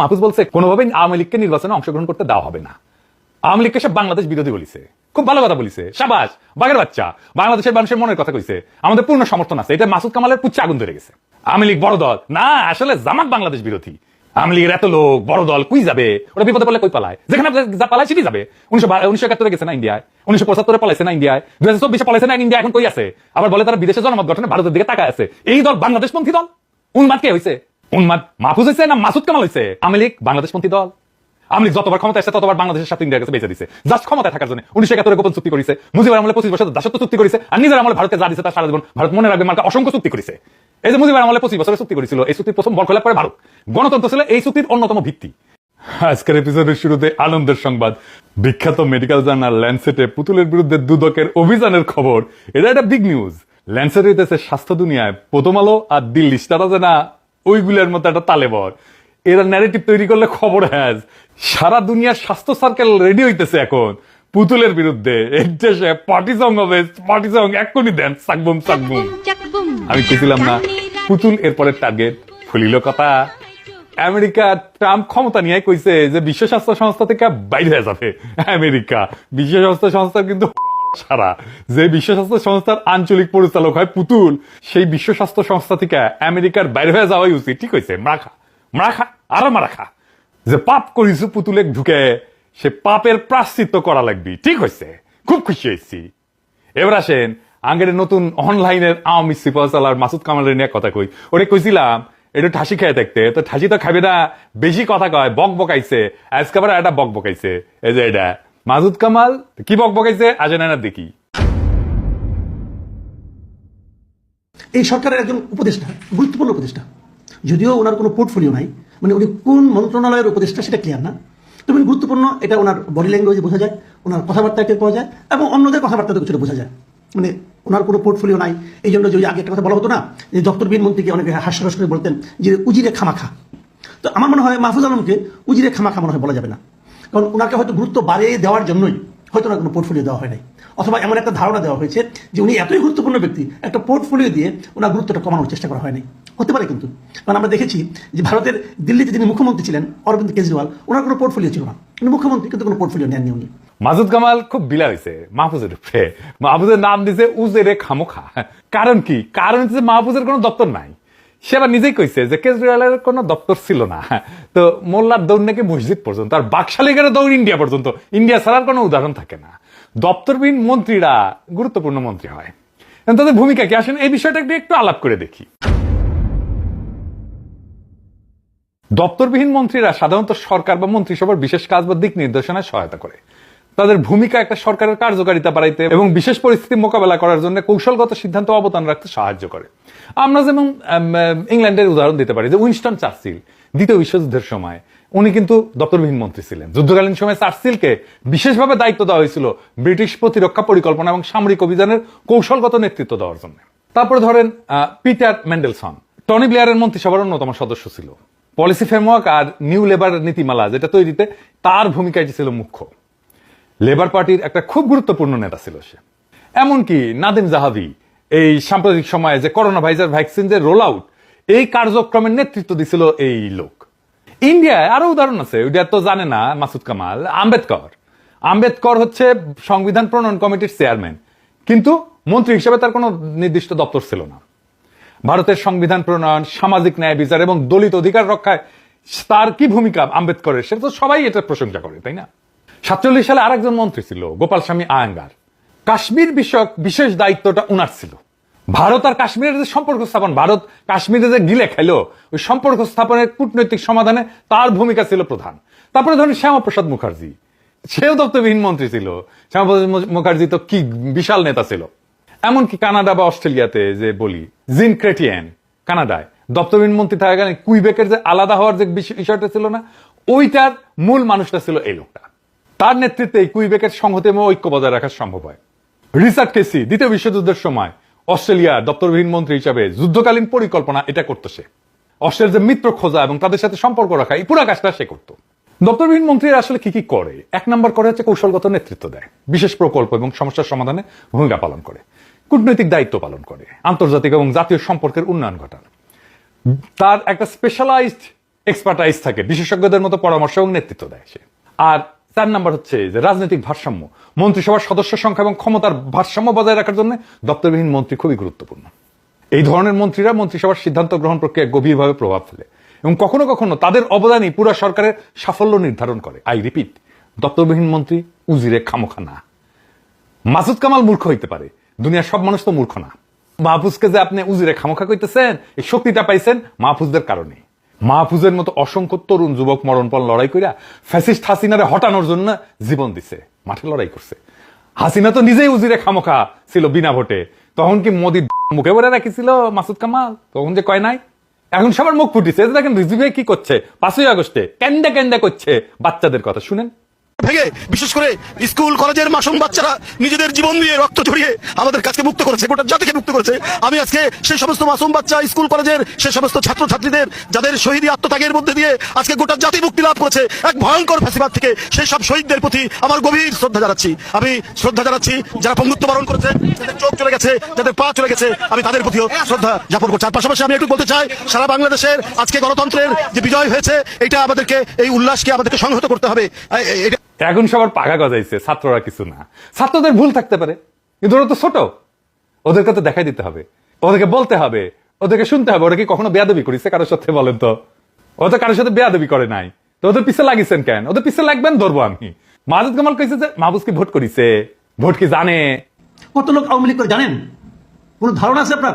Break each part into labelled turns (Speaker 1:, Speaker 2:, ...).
Speaker 1: মাহফুজ বলছে, কোনোভাবেই আওয়ামী লীগকে নির্বাচনে অংশগ্রহণ করতে দেওয়া হবে না। আওয়ামী লীগকে সব বাংলাদেশ বিরোধী বলিছে। খুব ভালো কথা বলিছে। সাবাস, বাঘের বাচ্চা। বাংলাদেশের মানুষের মনের কথা কইছে। আমাদের পূর্ণ সমর্থন আছে। এটা মাসুদ কামালের পুচ্ছে আগুন ধরে গেছে। আওয়ামী লীগ বড় দল। না, আসলে জামাত বাংলাদেশ বিরোধী। আওয়ামী লীগের এত লোক, বড় দল, কুই যাবে? ওরা বিপদে পড়লে কই পালায়? যেখানে যা পালায় সেটি যাবে। উনিশশো উনিশশো একাত্তরে গেছে না ইন্ডিয়ায়। উনিশশো পঁচাত্তরে পালাইছে না ইন্ডিয়ায়। দুই হাজার চব্বিশে পালাইছে না ইন্ডিয়া, এখন কই আছে? আবার বলে তারা বিদেশে জনমত গঠনে ভারতের দিকে তাকায় আছে। এই দল বাংলাদেশপন্থী দল? উন্মাদ কে হয়েছে উন্মাদ মাহফুজ হয়েছে না মাসুদ কামাল হয়েছে আওয়ামী লীগ, বাংলাদেশপন্থী দল। লীগ যতবার ক্ষমতা এসে ততবার বাংলাদেশের সাথে ইন্ডিয়ার কাছে বেঁচে দিছে। জাস্ট ক্ষমতায় থাকার জন্য। উনিশশো একাত্তরে গোপন চুক্তি করেছে। মুজিবুর আমলে পঁচিশ বছর দাসত্ব চুক্তি করেছে। আর নিজের আমলে ভারতকে যা দিছে তার সারা জীবন ভারত মনে রাখবে মার্কা অসংখ্য চুক্তি করেছে। এই যে মুজিবুর আমলে পঁচিশ বছরের চুক্তি করেছিল, এই চুক্তির প্রথম বরখলাপ করে ভারত। গণতন্ত্র ছিল এই চুক্তির অন্যতম ভিত্তি। আজকের এপিসোডের শুরুতে আনন্দের সংবাদ। বিখ্যাত মেডিকেল জার্নাল ল্যান্সেটে পুতুলের বিরুদ্ধে দুদকের অভিযানের খবর। এটা একটা বিগ নিউজ ল্যান্সেট হইতেছে স্বাস্থ্য দুনিয়ায় প্রথম আলো আর দিল্লি। আছে না ওইগুলোর মতো একটা তালেবর। এরা ন্যারেটিভ তৈরি করলে খবর হ্যাজ। সারা দুনিয়ার স্বাস্থ্য সার্কেল রেডি হইতেছে এখন। পুতুলের বিরুদ্ধে। দেশে পার্টি সং হবে পার্টি সং এক্ষুনি দেন। সাকবুম সাকবুম আমি কেছিলাম না পুতুল এরপরের টার্গেট ফুলিল কথা। আমেরিকা ট্রাম্প ক্ষমতা নিয়ে কইছে যে বিশ্ব স্বাস্থ্য সংস্থা থেকে বাইরে হয়ে যাবে। আমেরিকা বিশ্ব স্বাস্থ্য সংস্থা কিন্তু সারা। যে বিশ্ব স্বাস্থ্য সংস্থার আঞ্চলিক পরিচালক হয় পুতুল, সেই বিশ্ব স্বাস্থ্য সংস্থা থেকে আমেরিকার বাইরে হয়ে যাওয়াই উচিত। ঠিক হয়েছে মারাখা মারাখা, আরও মারাখা। যে পাপ করিস পুতুলে ঢুকে সে পাপের প্রাশ্চিত্য করা লাগবি। ঠিক হয়েছে খুব খুশি হয়েছি এবার আসেন আগের নতুন অনলাইনের আওয়ামী সিপাহসালার মাসুদ কামালের নিয়ে কথা কই। ওরে কইছিলাম একটু ঠাসি খেয়ে দেখতে। তো ঠাসি তো খাবে না, বেশি কথা কয়, বক বকাইছে। আজকে আবার একটা বক বকাইছে। এই যে এটা। মাসুদ কামাল, কি বক বকাইছে আজ না দেখি।
Speaker 2: এই সরকারের একজন উপদেষ্টা, গুরুত্বপূর্ণ উপদেষ্টা, যদিও ওনার কোনো পোর্টফোলিও নাই মানে উনি কোন মন্ত্রণালয়ের উপদেষ্টা সেটা ক্লিয়ার না। তবে গুরুত্বপূর্ণ, এটা ওনার বডি ল্যাঙ্গুয়েজে বোঝা যায়, ওনার কথাবার্তা টের পাওয়া যায়, এবং অন্যদের কথাবার্তা কিছুটা বোঝা যায়। মানে ওনার কোনো পোর্টফোলিও নাই এই জন্য যদি আগে একটা কথা বলা হতো না, যে দপ্তরবিহীন মন্ত্রীকে অনেকে হাস্যরস করে বলতেন যে উজিরে খামাখা। তো আমার মনে হয় মাহফুজ আলমকে উজিরে খামাখা মনে হয় বলা যাবে না। কারণ ওনাকে হয়তো গুরুত্ব বাড়িয়ে দেওয়ার জন্যই হয়তো ওনার কোনো পোর্টফোলিও দেওয়া হয় নাই। অথবা এমন একটা ধারণা দেওয়া হয়েছে যে উনি এতই গুরুত্বপূর্ণ ব্যক্তি, একটা পোর্টফোলিও দিয়ে ওনার গুরুত্বটা কমানোর চেষ্টা করা হয়নি হতে পারে কিন্তু। কারণ আমরা দেখেছি যে ভারতের দিল্লিতে যিনি মুখ্যমন্ত্রী ছিলেন, অরবিন্দ কেজরিওয়াল, ওনার কোনো পোর্টফোলিও ছিল না। উনি মুখ্যমন্ত্রী, কিন্তু কোনো পোর্টফোলিও নেননি উনি।
Speaker 1: মাসুদ কামাল খুব বিলা হয়েছে মাহফুজের উপরে। মাহফুজের নাম দিছে উজেরে খামোখা। কারণ কি? কারণ হচ্ছে মাহফুজের কোনো দপ্তর নাই। সে নিজেই কইছে যে কেজরিওয়ালের কোনো দপ্তর ছিল না। তো মোল্লার দৌড় নাকি মসজিদ পর্যন্ত, আর বাকশালিকের দৌড় ইন্ডিয়া পর্যন্ত। ইন্ডিয়া ছাড়ার কোনো উদাহরণ থাকে না। দপ্তরবিহীন মন্ত্রীরা গুরুত্বপূর্ণ মন্ত্রী হয়। তাদের ভূমিকা কি? আসেন এই বিষয়টা একটু একটু আলাপ করে দেখি। দপ্তরবিহীন মন্ত্রীরা সাধারণত সরকার বা মন্ত্রিসভার বিশেষ কাজ বা দিক নির্দেশনায় সহায়তা করে। তাদের ভূমিকা একটা সরকারের কার্যকারিতা বাড়াইতে এবং বিশেষ পরিস্থিতি মোকাবেলা করার জন্য কৌশলগত সিদ্ধান্ত অবদান রাখতে সাহায্য করে। আমরা যেমন ইংল্যান্ডের উদাহরণ দিতে পারি যে উইনস্টন চার্চিল, দ্বিতীয় বিশ্বযুদ্ধের সময়, উনি কিন্তু দপ্তরবিহীন মন্ত্রী ছিলেন। যুদ্ধকালীন সময় চার্চিলকে বিশেষভাবে দায়িত্ব দেওয়া হয়েছিল ব্রিটিশ প্রতিরক্ষা পরিকল্পনা এবং সামরিক অভিযানের কৌশলগত নেতৃত্ব দেওয়ার জন্য। তারপরে ধরেন পিটার মেন্ডেলসন। টনি ব্লেয়ারের মন্ত্রিসভার অন্যতম সদস্য ছিল। পলিসি ফ্রেমওয়ার্ক আর নিউ লেবার নীতিমালা যেটা তৈরিতে তার ভূমিকা এটি ছিল মুখ্য। লেবার পার্টির একটা খুব গুরুত্বপূর্ণ নেতা ছিল সে। এমনকি নাদিম জাহাবি এই সাম্প্রতিক সময়ে যে করোনা ভাইরাস ভ্যাকসিন যে রোল আউট এই কার্যক্রমের নেতৃত্ব দিছিল এই লোক। ইন্ডিয়ায় আরও উদাহরণ আছে, ওইটা তো জানে না মাসুদ কামাল, আম্বেদকর। আম্বেদকর হচ্ছে সংবিধান প্রণয়ন কমিটির চেয়ারম্যান, কিন্তু মন্ত্রী হিসেবে তার কোনো নির্দিষ্ট দপ্তর ছিল না। ভারতের সংবিধান প্রণয়ন, সামাজিক ন্যায় বিচার এবং দলিত অধিকার রক্ষায় তার কি ভূমিকা আম্বেদকরের, সেটা তো সবাই এটা প্রশংসা করে, তাই না? সাতচল্লিশ সালে আরেকজন মন্ত্রী ছিল, গোপাল স্বামী আয়াঙ্গার। কাশ্মীর বিষয়ক বিশেষ দায়িত্বটা উনার ছিল। ভারত আর কাশ্মীরের যে সম্পর্ক স্থাপন, ভারত কাশ্মীরে যে গিলে খাইলো, ওই সম্পর্ক স্থাপনের কূটনৈতিক সমাধানে তার ভূমিকা ছিল প্রধান। তারপরে ধরেন শ্যামাপ্রসাদ মুখার্জি। সেও দপ্তরবিহীন মন্ত্রী ছিল। শ্যামাপ্রসাদ মুখার্জি তো কি বিশাল নেতা ছিল। এমনকি কানাডা বা অস্ট্রেলিয়াতে যে বলি, জিন ক্রেটিয়ান, কানাডায়। দপ্তরবিহীন মন্ত্রী থাকাকালীন কুইবেকের যে আলাদা হওয়ার যে বিষ- বিষয়টা ছিল না, ওইটার মূল মানুষটা ছিল এই লোকটা। তার নেতৃত্বে কুইবেকের সংহতি এবং ঐক্য বজায় রাখা সম্ভব হয়। রিচার্ড কেসি, দ্বিতীয় বিশ্বযুদ্ধের সময় অস্ট্রেলিয়ার দপ্তরবিহীন মন্ত্রী হিসাবে যুদ্ধকালীন পরিকল্পনা এটা করতো সে। অস্ট্রেলিয়ার মিত্র খোঁজা এবং তাদের সাথে সম্পর্ক রাখা, এই পুরো কাজটা সে করতো। দপ্তরবিহীন মন্ত্রীরা আসলে কি কি করে? এক নম্বর করে হচ্ছে কৌশলগত নেতৃত্ব দেয়। বিশেষ প্রকল্প এবং সমস্যার সমাধানে ভূমিকা পালন করে। কূটনৈতিক দায়িত্ব পালন করে। আন্তর্জাতিক এবং জাতীয় সম্পর্কের উন্নয়ন ঘটান। তার একটা স্পেশালাইজড এক্সপার্টাইজ থাকে। বিশেষজ্ঞদের মতো পরামর্শ এবং নেতৃত্ব দেয় সে। আর চার নাম্বার হচ্ছে যে রাজনৈতিক ভারসাম্য, মন্ত্রিসভার সদস্য সংখ্যা এবং ক্ষমতার ভারসাম্য বজায় রাখার জন্য দপ্তরবিহীন মন্ত্রী খুবই গুরুত্বপূর্ণ। এই ধরনের মন্ত্রীরা মন্ত্রিসভার সিদ্ধান্ত গ্রহণ প্রক্রিয়ায় গভীরভাবে প্রভাব ফেলে এবং কখনো কখনো তাদের অবদানই পুরা সরকারের সাফল্য নির্ধারণ করে। আই রিপিট, দপ্তরবিহীন মন্ত্রী উজিরে খামোখা না মাসুদ কামাল মূর্খ হইতে পারে, দুনিয়ার সব মানুষ তো মূর্খ না। মাহফুজকে যে আপনি উজিরে খামোখা কইতেছেন, এই শক্তিটা পাইছেন মাহফুজদের কারণে। মাহফুজের মতো অসংখ্য তরুণ যুবক মরণপণ লড়াই করিয়া ফ্যাসিস্ট হাসিনারে হটানোর জন্য জীবন দিছে, মাঠে লড়াই করছে। হাসিনা তো নিজেই উজিরে খামোখা ছিল বিনা ভোটে। তখন কি মোদী মুখে ভরে রাখিছিল মাসুদ কামাল? তখন যে কয় নাই? এখন সবার মুখ ফুটিছে দেখেন রিজভি কি করছে? পাঁচই আগস্টে ক্যান্ডা ক্যান্ডা করছে বাচ্চাদের কথা। শুনেন।
Speaker 3: ভেঙে, বিশেষ করে স্কুল, কলেজের মাসুম বাচ্চারা নিজেদের জীবন দিয়ে রক্ত ঝরিয়ে আমাদের কাছকে মুক্ত করেছে, গোটা জাতিকে মুক্ত করেছে। আমি আজকে সেই সমস্ত মাসুম বাচ্চা, স্কুল, কলেজের সেই সমস্ত ছাত্র ছাত্রীদের যাদের শহীদ আত্মত্যাগের মধ্যে দিয়ে আজকে গোটা জাতি মুক্তি লাভ করেছে, এক ভয়ঙ্কর ফ্যাসিবাদ থেকে সেই সব শহীদদের প্রতি আমার গভীর শ্রদ্ধা জানাচ্ছি। আমি শ্রদ্ধা জানাচ্ছি যারা পঙ্গুত্ব বরণ করেছে, যাদের চোখ চলে গেছে, যাদের পা চলে গেছে, আমি তাদের প্রতিও শ্রদ্ধা জ্ঞাপন করছি। আর পাশাপাশি আমি একটু বলতে চাই, সারা বাংলাদেশের আজকে গণতন্ত্রের যে বিজয় হয়েছে, এটা আমাদেরকে, এই উল্লাসকে আমাদেরকে সংহত করতে হবে। এটা
Speaker 1: এখন সবার পাগা গজাইছে ছাত্ররা কিছু না। ছাত্রদের ভুল থাকতে পারে, কিন্তু ওরা তো ছোট। ওদেরকে তো দেখাই দিতে হবে। ওদেরকে বলতে হবে। ওদেরকে শুনতে হবে। ওরা কি কখনো বেয়াদবি করেছে কারোর সাথে বলেন তো? ও তো কারোর সাথে বেয়াদবি করে নাই। তো ওদের পিছে লাগিয়েছেন কেন? ওদের পিছে লাগবেন ধরবো আমি। মাহুদ কামাল কইছে যে, মাহবুজ কি ভোট করিছে? ভোট কি জানে?
Speaker 2: কত লোক আওয়ামী লীগ করে জানেন? কোনো ধারণা আছে আপনার?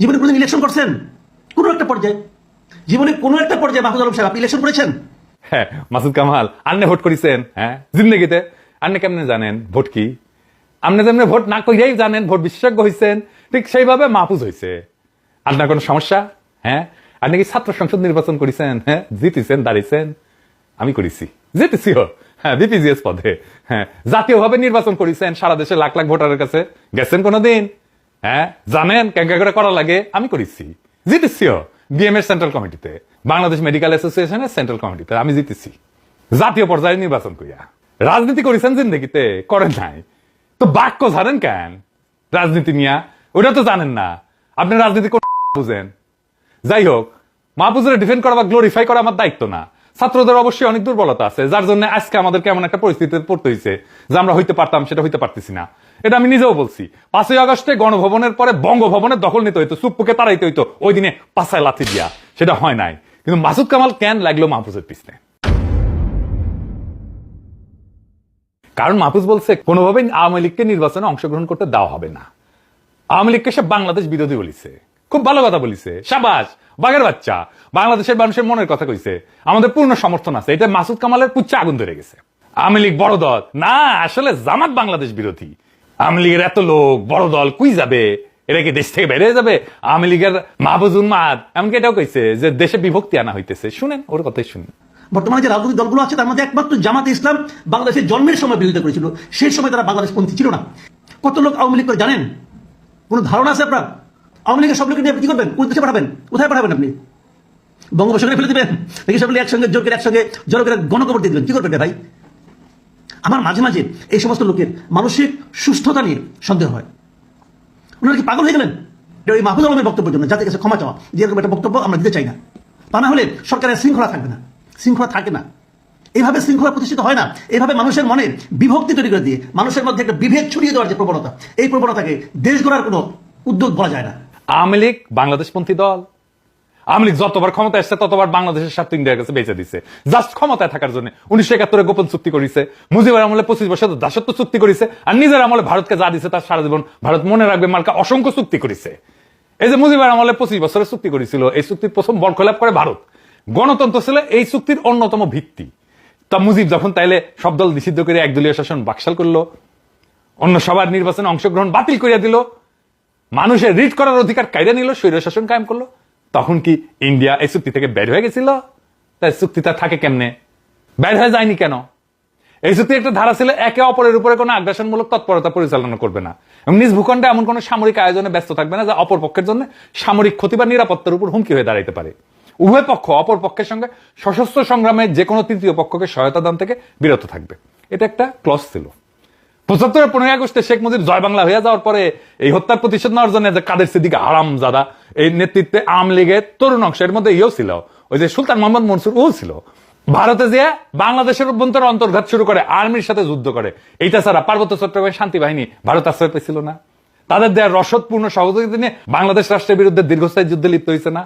Speaker 2: জীবনে কোনোদিন ইলেকশন করছেন? কোনো একটা পর্যায়ে। জীবনে কোনো একটা পর্যায়ে মাহমুদ আলম সাহেব, আপনি ইলেকশন করেছেন?
Speaker 1: হ্যাঁ মাসুদ কামাল, আন্নে ভোট করিছেন হ্যাঁ জিন্দগিতে। আন্নে কেমনে জানেন ভোট কি? আপনি যেমনি ভোট না করিয়াই জানেন, ভোট বিশেষজ্ঞ হয়েছেন ঠিক সেইভাবে মাহফুজ হয়েছে আপনার কোনো সমস্যা? হ্যাঁ? আপনি কি ছাত্র সংসদ নির্বাচন করেছেন? হ্যাঁ? জিতেছেন, দাঁড়িয়েছেন? আমি করেছি। জিতেছিও হ্যাঁ বিপিজিএস পদে। হ্যাঁ জাতীয়ভাবে নির্বাচন করেছেন, সারা দেশে লাখ লাখ ভোটারের কাছে। গেছেন কোনোদিন? হ্যাঁ? জানেন, ক্যাঙ্কা করে করা লাগে, আমি করেছি। জিতেছিও বিএম সেন্ট্রাল কমিটিতে। বাংলাদেশ মেডিকেল অ্যাসোসিয়েশনের সেন্ট্রাল কমিটিতে আমি জিতেছি। জাতীয় পর্যায়ে নির্বাচন করিয়া রাজনীতি করেছেন জিন্দগিতে, করেন নাই। তো বাক্য জানেন কেন? রাজনীতি নিয়া। ওটা তো জানেন না। আপনি রাজনীতি বুঝেন। যাই হোক, মাহফুজের ডিফেন্ড করা বা গ্লোরিফাই করা আমার দায়িত্ব না। ছাত্রদের অবশ্যই অনেক দুর্বলতা আছে, যার জন্য আজকে আমাদেরকে এমন একটা পরিস্থিতিতে পড়তে হয়েছে যে আমরা হইতে পারতাম, সেটা হইতে পারতেছি না। এটা আমি নিজেও বলছি। পাঁচই আগস্টে গণভবনের পরে বঙ্গভবনের দখল নিতে হইতো, সুপ্পুকে তাড়াইতে হইতো, ওই দিনে পাশায় লাথি দিয়া। সেটা হয় নাই। কিন্তু মাসুদ কামাল কেন লাগল মাহফুজের পিছনে? কারণ মাহফুজ বলছে, কোনোভাবেই আওয়ামী লীগকে নির্বাচনে অংশগ্রহণ করতে দেওয়া হবে না। আওয়ামী লীগকে সে বাংলাদেশ বিরোধী বলিছে। খুব ভালো কথা বলিছে। সাবাস, বাঘের বাচ্চা। বাংলাদেশের মানুষের মনের কথা কইছে। আমাদের পূর্ণ সমর্থন আছে। এটা মাসুদ কামালের পুচ্ছে আগুন ধরে গেছে। আওয়ামী লীগ বড় দল। না, আসলে জামাত বাংলাদেশ বিরোধী। আওয়ামী লীগের এত লোক, বড় দল, কুই যাবে? এরা কি দেশ থেকে বেরিয়ে যাবে? আওয়ামী লীগের মাহবুজুল মাদ এমনকি এটাও কইছে যে দেশে বিভক্তি আনা হইতেছে। শুনেন, ওর কথাই শুনেন।
Speaker 2: বর্তমানে যে রাজনৈতিক দলগুলো আছে, তার মধ্যে একমাত্র জামাতে ইসলাম বাংলাদেশের জন্মের সময় বিরোধিতা করেছিল। সেই সময় তারা বাংলাদেশ পন্থী ছিল না। কত লোক আওয়ামী লীগ করে জানেন? কোনো ধারণা আছে আপনার? আওয়ামী লীগের সব লোক নিয়ে কি করবেন? কোন পাঠাবেন? কোথায় পাঠাবেন আপনি? বঙ্গোপসাগরে ফেলে দেবেন? নাকি সব একসঙ্গে জোর করে একসঙ্গে জোর করে গণকবর দিয়ে দেবেন। কি করবেন ভাই? আমার মাঝে মাঝে এই সমস্ত লোকের মানসিক সুস্থতা নিয়ে সন্দেহ হয়। ওনারা কি পাগল হয়ে গেলেন? এটা ওই মাহফুজ আলমের বক্তব্যের জন্য, যাদের কাছে ক্ষমা চাওয়া। যে এরকম একটা বক্তব্য আমরা দিতে চাই না। তা না হলে সরকারের শৃঙ্খলা থাকবে না। শৃঙ্খলা থাকে না। এইভাবে শৃঙ্খলা প্রতিষ্ঠিত হয় না। এইভাবে মানুষের মনে বিভক্তি তৈরি করে দিয়ে মানুষের মধ্যে একটা বিভেদ ছড়িয়ে দেওয়ার যে প্রবণতা, এই প্রবণতাকে দেশ গড়ার কোনো উদ্যোগ বলা যায় না।
Speaker 1: আওয়ামী লীগ, বাংলাদেশপন্থী দল আওয়ামী লীগ যতবার ক্ষমতা এসছে ততবার বাংলাদেশের স্বার্থ ইন্ডিয়ার কাছে বেঁচে দিছে। জাস্ট ক্ষমতায় থাকার জন্য উনিশশো একাত্তরে গোপন চুক্তি করেছে। মুজিবের আমলে পঁচিশ বছর দাসত্ব চুক্তি করেছে আর নিজের আমলে ভারতকে যা দিছে তার সারা জীবন ভারত মনে রাখবে মার্কা অসংখ্য চুক্তি করেছে। এই যে মুজিবের আমলে পঁচিশ বছরের চুক্তি করেছিল, এই চুক্তির প্রথম বরখলাপ করে ভারত। গণতন্ত্র ছিল এই চুক্তির অন্যতম ভিত্তি। তা মুজিব যখন তাইলে সব দল নিষিদ্ধ করে একদলীয় শাসন বাকশাল করল, অন্য সবার নির্বাচনে অংশগ্রহণ বাতিল করিয়া দিল, মানুষের রিট করার অধিকার কায়দা নিল, স্বৈর শাসন কায়েম করল তখন কি ইন্ডিয়া এই চুক্তি থেকে বের হয়ে গেছিল? তাই চুক্তিটা থাকে কেমনে? বের হয়ে যায়নি কেন? এই চুক্তি একটা ধারা ছিল, একে অপরের উপরে কোনো আগ্রাসনমূলক তৎপরতা পরিচালনা করবে না। এবং নিজ ভূখণ্ডে এমন কোনো সামরিক আয়োজনে ব্যস্ত থাকবে না, যা অপর পক্ষের জন্য সামরিক ক্ষতি বা নিরাপত্তার উপর হুমকি হয়ে দাঁড়াইতে পারে। উভয় পক্ষ, অপর পক্ষের সঙ্গে সশস্ত্র সংগ্রামে যে কোনো তৃতীয় পক্ষকে সহায়তা দান থেকে বিরত থাকবে। এটা একটা ক্লস ছিল। পঁচাত্তরের পনেরোই আগস্টে শেখ মুজিব জয় বাংলা হয়ে যাওয়ার পরে এই হত্যার প্রতিশোধ নেওয়ার জন্য যে কাদের সিদ্দিক হারাম জাদা এই নেতৃত্বে আওয়ামী লীগের তরুণ অংশ, এর মধ্যে ইয়েও ছিল। ওই যে সুলতান মোহাম্মদ মনসুর ও ছিল। ভারতে যে বাংলাদেশের অভ্যন্তরে অন্তর্ঘাত শুরু করে, আর্মির সাথে যুদ্ধ করে। এইটা ছাড়া পার্বত্য চট্টগ্রামের শান্তি বাহিনী ভারত আশ্রয় পেয়েছিল না। তাদের দেওয়ার রসদপূর্ণ সহযোগিতা নিয়ে বাংলাদেশ রাষ্ট্রের বিরুদ্ধে দীর্ঘস্থায়ী যুদ্ধে লিপ্ত হয়েছে না।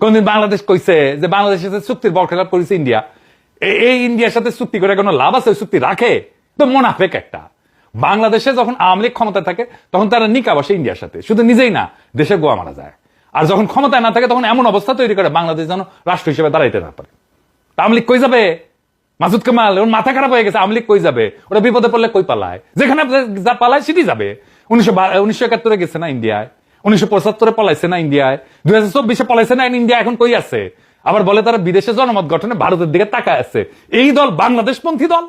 Speaker 1: কোনদিন বাংলাদেশ কইছে যে বাংলাদেশের সাথে চুক্তির বরখেলাপ করেছে ইন্ডিয়া। এই ইন্ডিয়ার সাথে চুক্তি করে কোনো লাভ আছে? চুক্তি রাখে? তো মোনাফেক একটা। বাংলাদেশে যখন আওয়ামী লীগ ক্ষমতায় থাকে, তখন তারা নিকা বসে ইন্ডিয়ার সাথে। শুধু নিজেই না, দেশে গোয়া মারা যায়। আর যখন ক্ষমতায় না থাকে, তখন এমন অবস্থা তৈরি করে বাংলাদেশ যেন রাষ্ট্র হিসেবে দাঁড়াইতে না পারে। আওয়ামী লীগ কই যাবে? মাসুদ কামাল, ওর মাথা খারাপ হয়ে গেছে, আওয়ামী লীগ কই যাবে? ওরা বিপদে পড়লে কই পালায়? যেখানে যা পালায় সেটি যাবে। উনিশশো উনিশশো একাত্তরে গেছে না ইন্ডিয়ায়? উনিশশো পঁচাত্তরে পলাইছে না ইন্ডিয়ায়? দুই হাজার চব্বিশে পলাইছে না ইন্ডিয়া, এখন কই আছে? আবার বলে তারা বিদেশে জনমত গঠনে ভারতের দিকে তাকায় আছে। এই দল বাংলাদেশ পন্থী দল।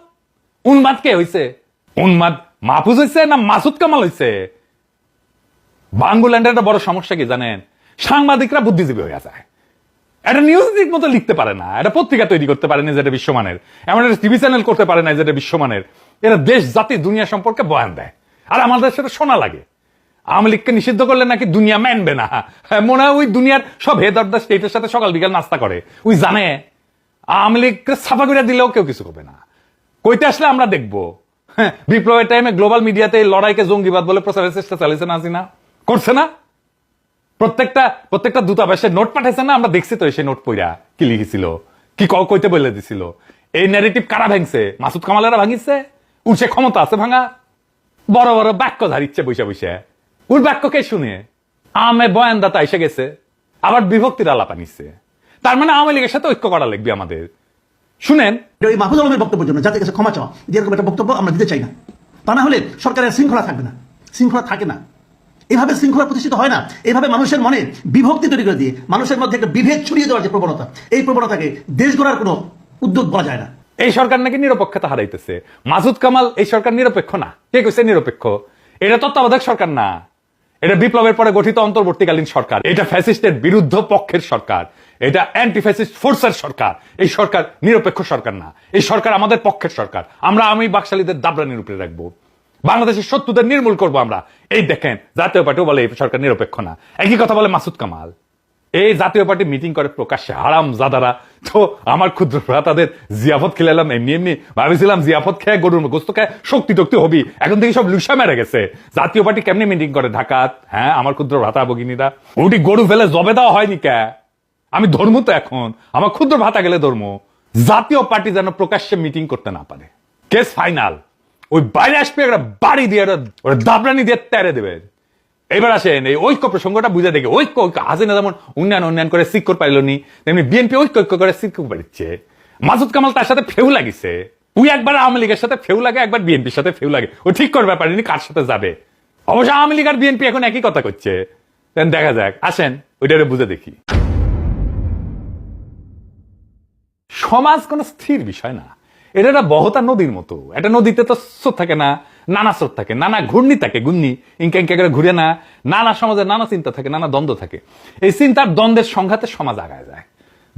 Speaker 1: উন্মাদ কে হয়েছে উন্মাদ মাহফুজ হইছে না মাসুদ কামাল হইছে? বাঙ্গুল্যান্ডের একটা বড় সমস্যা কি জানেন? সাংবাদিকরা বুদ্ধিজীবী হয়ে যায়। একটা নিউজ ঠিক মতো লিখতে পারে না একটা পত্রিকা তৈরি করতে পারে না যেটা বিশ্বমানের এমন একটা টিভি চ্যানেল করতে পারে না যেটা বিশ্বমানের। এরা দেশ জাতি দুনিয়া সম্পর্কে বয়ান দেয়। আর আমাদের সেটা শোনা লাগে। আওয়ামী লীগকে নিষিদ্ধ করলে নাকি দুনিয়া মানবে না। হ্যাঁ, মনে হয় ওই দুনিয়ার সব হেদারদা স্টেটের সাথে সকাল বিকাল নাস্তা করে। ওই জানে আওয়ামী লীগকে সাফা করে দিলেও কেউ কিছু করবে না। কইতে আসলে আমরা দেখব বিপ্লবের টাইমে গ্লোবাল মিডিয়াতে এই লড়াইকে জঙ্গিবাদ বলে প্রচারের চেষ্টা চালিয়েছে না হাসিনা করছে না? প্রত্যেকটা প্রত্যেকটা দূতাবাসে নোট পাঠাইছে না? আমরা দেখছি তো সেই নোট পইরা কি লিখেছিল, কি কইতে বলে দিছিল। এই ন্যারেটিভ কারা ভাঙছে? মাসুদ কামালেরা ভাঙিছে? উঠছে ক্ষমতা আছে ভাঙা? বড় বড় বাক্য ধারিচ্ছে বৈশা বৈশা ওর বাক্য কে শুনে? আমে বয়ানদাতা এসে গেছে, আবার বিভক্তির আলাপ আনিচ্ছে তার মানে আওয়ামী লীগের সাথে ঐক্য করা লাগবে আমাদের। শুনেন।
Speaker 2: এটা ওই মাহফুজ আলমের বক্তব্যের জন্য জাতির কাছে ক্ষমা চাওয়া। যে এরকম একটা বক্তব্য আমরা দিতে চাই না। তা না হলে সরকারের শৃঙ্খলা থাকবে না। শৃঙ্খলা থাকে না। এভাবে শৃঙ্খলা প্রতিষ্ঠিত হয় না। এভাবে মানুষের মনে বিভক্তি তৈরি করে দিয়ে মানুষের মধ্যে একটা বিভেদ ছড়িয়ে দেওয়ার যে প্রবণতা এই প্রবণতাকে দেশ গড়ার কোনো উদ্যোগ বলা যায় না।
Speaker 1: এই সরকার নাকি নিরপেক্ষতা হারাইতেছে? মাসুদ কামাল এই সরকার নিরপেক্ষ না? কে কইছে নিরপেক্ষ? এটা তত্ত্বাবধায়ক সরকার না। এটা বিপ্লবের পরে গঠিত অন্তর্বর্তীকালীন সরকার। এটা ফ্যাসিস্টের বিরুদ্ধ পক্ষের সরকার। এটা অ্যান্টি ফ্যাসিস্ট ফোর্সের সরকার। এই সরকার নিরপেক্ষ সরকার না। এই সরকার আমাদের পক্ষের সরকার। আমরা আমি বাকশালীদের দাবরানির উপরে রাখব। বাংলাদেশের শত্রুদের নির্মূল করব আমরা। এই দেখেন, জাতীয় পার্টিও বলে এই সরকার নিরপেক্ষ না। একই কথা বলে মাসুদ কামাল। এই জাতীয় পার্টি মিটিং করে প্রকাশ্যে, হারাম জাদারা। তো আমার ক্ষুদ্র ভ্রাতাদের জিয়াফত খেলাম এমনি এমনি। ভাবেছিলাম জিয়াফত খেয়ে, গরুর গোস্ত খেয়ে শক্তি টক্তি হবি। এখন থেকে সব লুসা মেরে গেছে। জাতীয় পার্টি কেমনি মিটিং করে ঢাকাত? হ্যাঁ আমার ক্ষুদ্র ভ্রাতা ভগিনীরা। ওটি গরু ফেলে জবে দেওয়া হয়নি কে? আমি ধর্ম তো এখন। আমার ক্ষুদ্র ভাতা গেলে ধর্ম। জাতীয় পার্টি যেন প্রকাশ্যে মিটিং করতে না পারে। কেস ফাইনাল ওই বাইরে আসবে একটা বাড়ি দিয়ে ওরা- দাবরানি দিয়ে তেড়ে দেবে। এবার আসেন, এই ঐক্য প্রসঙ্গটা বুঝে দেখে। ঐক্য ঐক্য, হাসিনা যেমন উন্নয়ন উন্নয়ন করে সিক্কর পাইল নি, তেমনি বিএনপি ঐক্য ঐক্য করে সিক্কর পাইছে মাসুদ কামাল তার সাথে ফেউ লাগিছে। ওই একবার আওয়ামী লীগের সাথে ফেউ লাগে, একবার বিএনপির সাথে ফেউ লাগে। ও ঠিক করবে পারেনি কার সাথে যাবে? অবশ্য আওয়ামী লীগ আর বিএনপি এখন একই কথা করছে। দেখা যাক। আসেন, ওইটারে বুঝে দেখি। সমাজ কোনো স্থির বিষয় না। এটা একটা বহতা নদীর মতো। একটা নদীতে তো স্রোত থাকে না, নানা স্রোত থাকে, নানা ঘূর্ণি থাকে, ঘূর্ণি, ইনকা ইনকা করে ঘুরে না, নানা সমাজে নানা চিন্তা থাকে, নানা দ্বন্দ্ব থাকে। এই চিন্তার দ্বন্দ্বের সংঘাতে সমাজ আগায় যায়।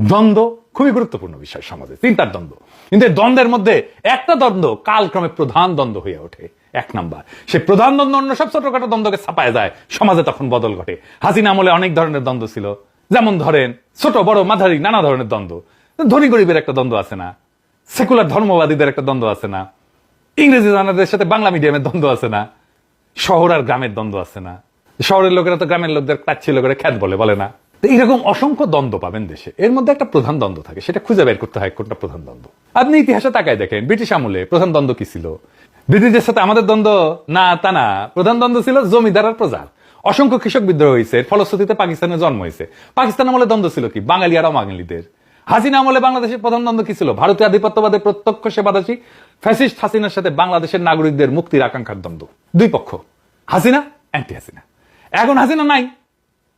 Speaker 1: দ্বন্দ্ব খুবই গুরুত্বপূর্ণ বিষয় সমাজে, চিন্তার দ্বন্দ্ব। কিন্তু এই দ্বন্দ্বের মধ্যে একটা দ্বন্দ্ব কালক্রমে প্রধান দ্বন্দ্ব হয়ে ওঠে, এক নাম্বার। সে প্রধান দ্বন্দ্ব অন্য সব ছোটখাটো দ্বন্দ্বকে ছাপায় যায়, সমাজে তখন বদল ঘটে। হাসিনা আমলে অনেক ধরনের দ্বন্দ্ব ছিল। যেমন ধরেন, ছোট, বড়, মাঝারি, নানা ধরনের দ্বন্দ্ব। ধনী গরিবের একটা দ্বন্দ্ব আছে না। সেকুলার ধর্মবাদীদের একটা দ্বন্দ্ব আছে না। ইংরেজি জানাদের সাথে বাংলা মিডিয়ামের দ্বন্দ্ব আছে না। শহর আর গ্রামের দ্বন্দ্ব আছে না। শহরের লোকেরা তো গ্রামের লোকদের কাচ্ছি লোকেরা খ্যাত বলে বলে না। তো এইরকম অসংখ্য দ্বন্দ্ব পাবেন দেশে। এর মধ্যে একটা প্রধান দ্বন্দ্ব থাকে, সেটা খুঁজে বের করতে হয় কোনটা প্রধান দ্বন্দ্ব। আপনি ইতিহাসে তাকায় দেখেন, ব্রিটিশ আমলে প্রধান দ্বন্দ্ব কি ছিল? ব্রিটিশদের সাথে আমাদের দ্বন্দ্ব না তা না, প্রধান দ্বন্দ্ব ছিল জমিদার আর প্রজার। অসংখ্য কৃষক বিদ্রোহ হয়েছে ফলশ্রুতিতে পাকিস্তানের জন্ম হয়েছে পাকিস্তান আমলে দ্বন্দ্ব ছিল কি? বাঙালি আর অবাঙালিদের। হাসিনা আমলে বাংলাদেশের প্রধান দ্বন্দ্ব কি ছিল? ভারতীয় আধিপত্যবাদের প্রত্যক্ষ সেবাদাসী, ফ্যাসিস্ট হাসিনার সাথে বাংলাদেশের নাগরিকদের মুক্তির আকাঙ্ক্ষার দ্বন্দ্ব। দুই পক্ষ, হাসিনা অ্যান্টি হাসিনা এখন হাসিনা নাই।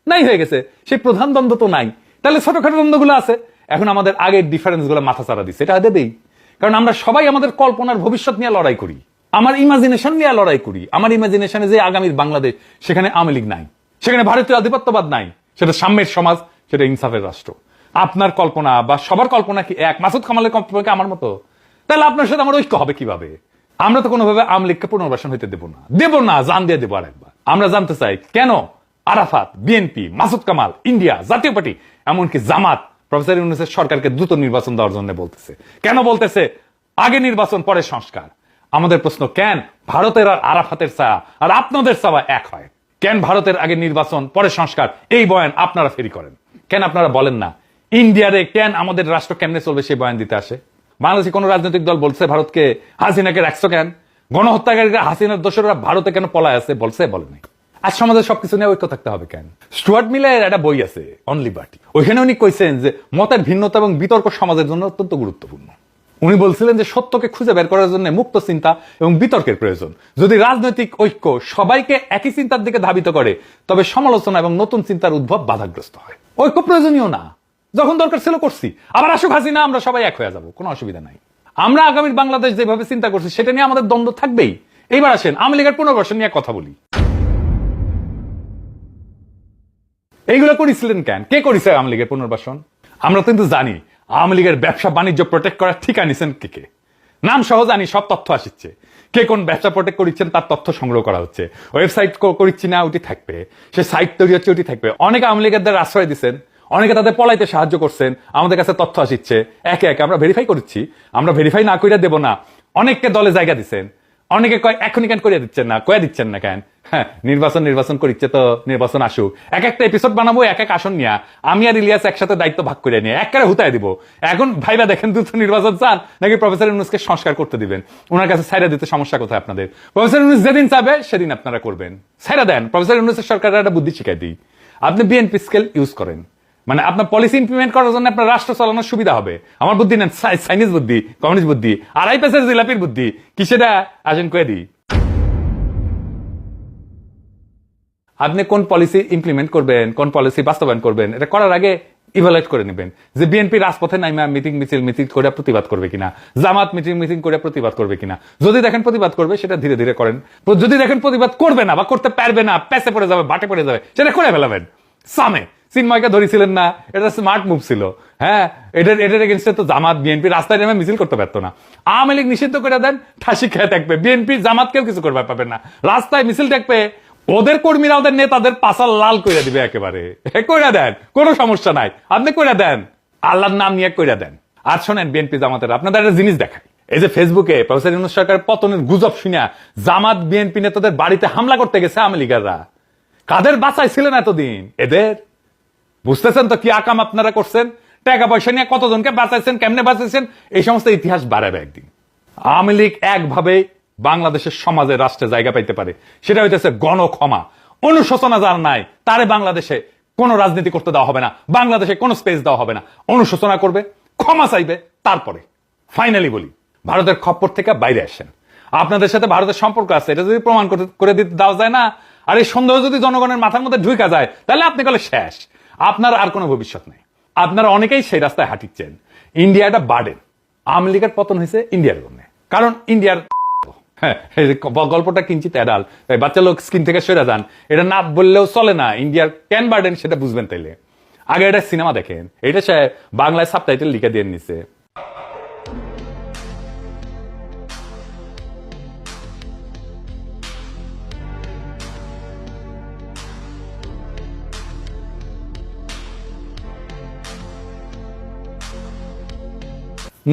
Speaker 1: নাই হয়ে গেছে। সেই প্রধান দ্বন্দ্ব তো নাই। তাহলে ছোটখাটো দ্বন্দ্বগুলো আছে। এখন আমাদের আগের ডিফারেন্সগুলো মাথা চারা দিচ্ছে। এটা দেবেই। কারণ আমরা সবাই আমাদের কল্পনার ভবিষ্যৎ নিয়ে লড়াই করি। আমার ইমাজিনেশন নিয়ে লড়াই করি। আমার ইমাজিনেশনে যে আগামীর বাংলাদেশ, সেখানে আওয়ামী লীগ নাই। সেখানে ভারতীয় আধিপত্যবাদ নাই। সেটা সাম্যের সমাজ, সেটা ইনসাফের রাষ্ট্র। আপনার কল্পনা বা সবার কল্পনা কি এক? মাসুদ কামালের কল্পনা কি আমার মতো? তাহলে আপনার সাথে আমার ঐক্য হবে কীভাবে? আমরা তো কোনোভাবে আওয়ামী লীগকে পুনর্বাসন হইতে দেবো না। দেবো না, জান দিয়ে দেবো আরেকবার। আমরা জানতে চাই, কেন আরাফাত, বিএনপি, মাসুদ কামাল, ইন্ডিয়া, জাতীয় পার্টি, এমনকি জামাত, প্রফেসর ইউনুসের সরকারকে দ্রুত নির্বাচন দেওয়ার জন্য বলতেছে। কেন বলতেছে? আগে নির্বাচন, পরে সংস্কার। আমাদের প্রশ্ন, কেন ভারতের আর আরাফাতের ছায়া আর আপনাদের ছায়া এক হয়? কেন ভারতের আগে নির্বাচন, পরে সংস্কার? এই বয়ান আপনারা ফেরি করেন। কেন আপনারা বলেন না? ইন্ডিয়ারে কেন আমাদের রাষ্ট্র কেমনে চলবে সেই বয়ান দিতে আসে? বাংলাদেশে কোন রাজনৈতিক দল বলছে ভারতকে হাসিনাকে রাখছো কেন? গণহত্যাকারীরা, হাসিনার দোষরা ভারতে কেন পলায় আছে বলছে, বলে নাই। আজ সমাজের সবকিছু নিয়ে ঐক্য থাকতে হবে কেন? স্টুয়ার্ট মিলের একটা বই আছে অনলি বাটি ওইখানে উনি কইছেন যে মতের ভিন্নতা এবং বিতর্ক সমাজের জন্য অত্যন্ত গুরুত্বপূর্ণ। উনি বলছিলেন যে সত্যকে খুঁজে বের করার জন্য মুক্ত চিন্তা এবং বিতর্কের প্রয়োজন। যদি রাজনৈতিক ঐক্য সবাইকে একই চিন্তার দিকে ধাবিত করে, তবে সমালোচনা এবং নতুন চিন্তার উদ্ভব বাধাগ্রস্ত হয়। ঐক্য প্রয়োজনীয় না। যখন দরকার ছিল করছি। আবার আসুক হাসিনা, আমরা সবাই এক হয়ে যাব, কোনো অসুবিধা নাই। আমরা আগামী বাংলাদেশ যেভাবে চিন্তা করছি, সেটা নিয়ে আমাদের দ্বন্দ্ব থাকবেই। এইবার আসেন, আওয়ামী লীগের পুনর্বাসন নিয়ে কথা বলি। এইগুলো করেছিলেন কেন? কে করেছে আওয়ামী লীগের পুনর্বাসন? আমরা কিন্তু জানি, আওয়ামী লীগের ব্যবসা বাণিজ্য প্রোটেক্ট করার ঠিকা নিছেন কে কে। নাম সহ জানি, সব তথ্য আসছে। কে কোন ব্যবসা প্রোটেক্ট করিচ্ছেন তার তথ্য সংগ্রহ করা হচ্ছে। ওয়েবসাইট করিচ্ছি না, ওটি থাকবে। সে সাইট তৈরি হচ্ছে, ওটি থাকবে। অনেকে আওয়ামী লীগের দ্বারা আশ্রয় দিচ্ছেন অনেকে তাদের পলাইতে সাহায্য করছেন, আমাদের কাছে তথ্য আসছে একে একে আমরা ভেরিফাই করছি। আমরা ভেরিফাই না করিয়া দেব না। অনেককে দলে জায়গা দিচ্ছেন অনেকে কয়, এখনই কেন করিয়া দিচ্ছেন না? কয়ে দিচ্ছেন না কেন? হ্যাঁ নির্বাচন নির্বাচন করিচ্ছে তো, নির্বাচন আসুক। এক একটা এপিসোড বানাবো, এক এক আসন নিয়ে। আমি আর ইলিয়াস একসাথে দায়িত্ব ভাগ করে নিয়ে একবারে হুতায় দিব। এখন ভাইবা দেখেন দ্রুত নির্বাচন চান, নাকি প্রফেসর ইউনুসকে সংস্কার করতে দিবেন? ওনার কাছে সাইরা দিতে সমস্যা কোথায় আপনাদের? প্রফেসর ইউনুস যেদিন চাবে, সেদিন আপনারা করবেন। সাইরা দেন। প্রফেসর ইউনুসের সরকারের একটা বুদ্ধি শিখাই দিই। আপনি বিএনপি স্কেল ইউজ করেন। মানে আপনার পলিসি ইমপ্লিমেন্ট করার জন্য আপনার রাষ্ট্র চালানোর সুবিধা হবে। আমার বুদ্ধি নেন চাইনিজ বুদ্ধি কমিউনিস্ট বুদ্ধি, আড়াই পেসের জিলাপির বুদ্ধি, কি সেটা আসেন কয়ে দিই। আপনি কোন পলিসি ইমপ্লিমেন্ট করবেন, কোন পলিসি বাস্তবায়ন করবেন, এটা করার আগে ইভালুয়েট করে নেবেন যে বিএনপি রাজপথে নাইমা মিটিং মিছিল মিছিল করে প্রতিবাদ করবে কিনা, জামাত মিটিং মিটিং করে প্রতিবাদ করবে কিনা। যদি দেখেন প্রতিবাদ করবে, সেটা ধীরে ধীরে করেন। যদি দেখেন প্রতিবাদ করবে না বা করতে পারবে না প্যাসে পড়ে যাবে, বাটে পড়ে যাবে, সেটা করে ফেলাবেন। সামে চিন্ময়কে ধরেছিলেন না, এটা স্মার্ট মুভ ছিল। হ্যাঁ এটার এটার এগেনস্টে তো জামাত বিএনপি রাস্তায় নেমে মিছিল করতে পারতো না। আওয়ামী লীগ নিষিদ্ধ করে দেন, ঠাসি খেয়ে থাকবে বিএনপি জামাতকেও কিছু করবে পাবেন না। রাস্তায় মিছিল থাকবে ওদের কর্মীরা, ওদের নেতাদের পাশাল লাল করে দিবে একেবারে। কইরা দেন, কোনো সমস্যা নাই। আপনি কইরা দেন, আল্লাহর নাম নিয়ে কইরা দেন। আর শোনেন বিএনপি জামাতের, আপনাদের একটা জিনিস দেখায় এই যে ফেসবুকে প্রফেসর ইউনুস সরকারের পতনের গুজব শুনিয়া জামাত বিএনপি নেতাদের বাড়িতে হামলা করতে গেছে আওয়ামী লীগাররা। কাদের বাঁচাইছিলেন এতদিন? এদের? বুঝতেছেন তো কি আকাম আপনারা করছেন? টাকা পয়সা নিয়ে কতজনকে বাঁচাইছেন? কেমনে বাঁচাইছেন? এই সমস্ত ইতিহাস বাড়াবে একদিন। আওয়ামী লীগ একভাবে বাংলাদেশের সমাজে রাষ্ট্রে জায়গা পাইতে পারে। সেটা হইতেছে গণক্ষমা। অনুশোচনা যার নাই, তারে বাংলাদেশে কোনো রাজনীতি করতে দেওয়া হবে না। বাংলাদেশে কোনো স্পেস দেওয়া হবে না। অনুশোচনা করবে, ক্ষমা চাইবে, তারপরে। ফাইনালি বলি, ভারতের খপ্পর থেকে বাইরে আসেন। আপনাদের সাথে ভারতের সম্পর্ক আছে, এটা যদি প্রমাণ করে দিতে দেওয়া যায় না, আর এই সন্দেহ যদি জনগণের মাথার মধ্যে ঢুকা যায়, তাহলে আপনি কলে শেষ। আপনার আর কোনো ভবিষ্যৎ নেই। আপনারা অনেকেই সেই রাস্তায় হাঁটিচ্ছেন। ইন্ডিয়া একটা বার্ডেন আওয়ামী লীগের পতন হয়েছে ইন্ডিয়ার জন্য। কারণ ইন্ডিয়ার হ্যাঁ, গল্পটা কিঞ্চিত অ্যাডাল বাচ্চা লোক স্ক্রিন থেকে সরে যান এটা না বললেও চলে না। ইন্ডিয়ার ক্যান বার্ডেন সেটা বুঝবেন তাইলে। আগে এটা সিনেমা দেখেন। এটা সে বাংলায় সাবটাইটেল লিখে দিয়ে নিছে।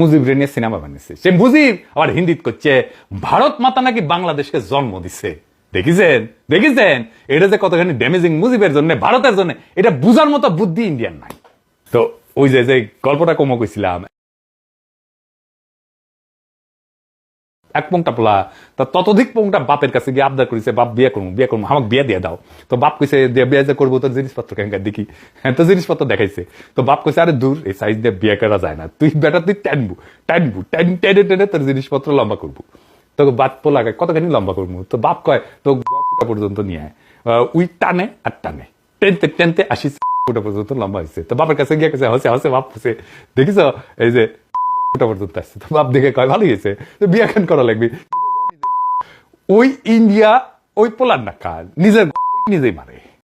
Speaker 1: মুজিব রে নিয়ে সিনেমা বানিয়েছে। সে মুজিব আবার হিন্দিত করছে, ভারত মাতা নাকি বাংলাদেশকে জন্ম দিছে? দেখিছেন? দেখিছেন? এটা যে কতখানি ড্যামেজিং মুজিবের জন্য, ভারতের জন্য, এটা বুঝার মতো বুদ্ধি ইন্ডিয়ান নাই। তো ওই যে যে গল্পটা কমও কইছিলাম এক পংটা পোলা তা ততোধিক পংটা বাপের কাছে গিয়ে আবদার করেছে, বাপ, বিয়ে করব বিয়ে করব আমাকে বিয়ে দিয়ে দাও। তো বাপ কইছে দিয়ে বিয়ে যে করব, তোর জিনিসপত্র কেনকার দেখি। হ্যাঁ তো জিনিসপত্র দেখাইছে। তো বাপ কইছে, আরে দূর, এই সাইজ দিয়ে বিয়ে করা যায় না। তুই বেটা, তুই টানবু টানবু, টান, টেনে টেনে তোর জিনিসপত্র লম্বা করব। তো বাপ পোলা কতখানি লম্বা করব? তো বাপ কয় তো পর্যন্ত নিয়ে আয়। উই টানে আর টানে। টেনতে টেনতে আসি ফুটা পর্যন্ত লম্বা হয়েছে তো বাপের কাছে গিয়ে কাছে হসে হসে বাপ হসে দেখিস এই যে ফুটা পর্যন্ত আসছে। তো বাপ দেখে কয়, ভালোই হয়েছে। বিয়া খান করা লাগবে? ওই ইন্ডিয়া, ওই পোলার না কাজ নিজের নিজেই মারে।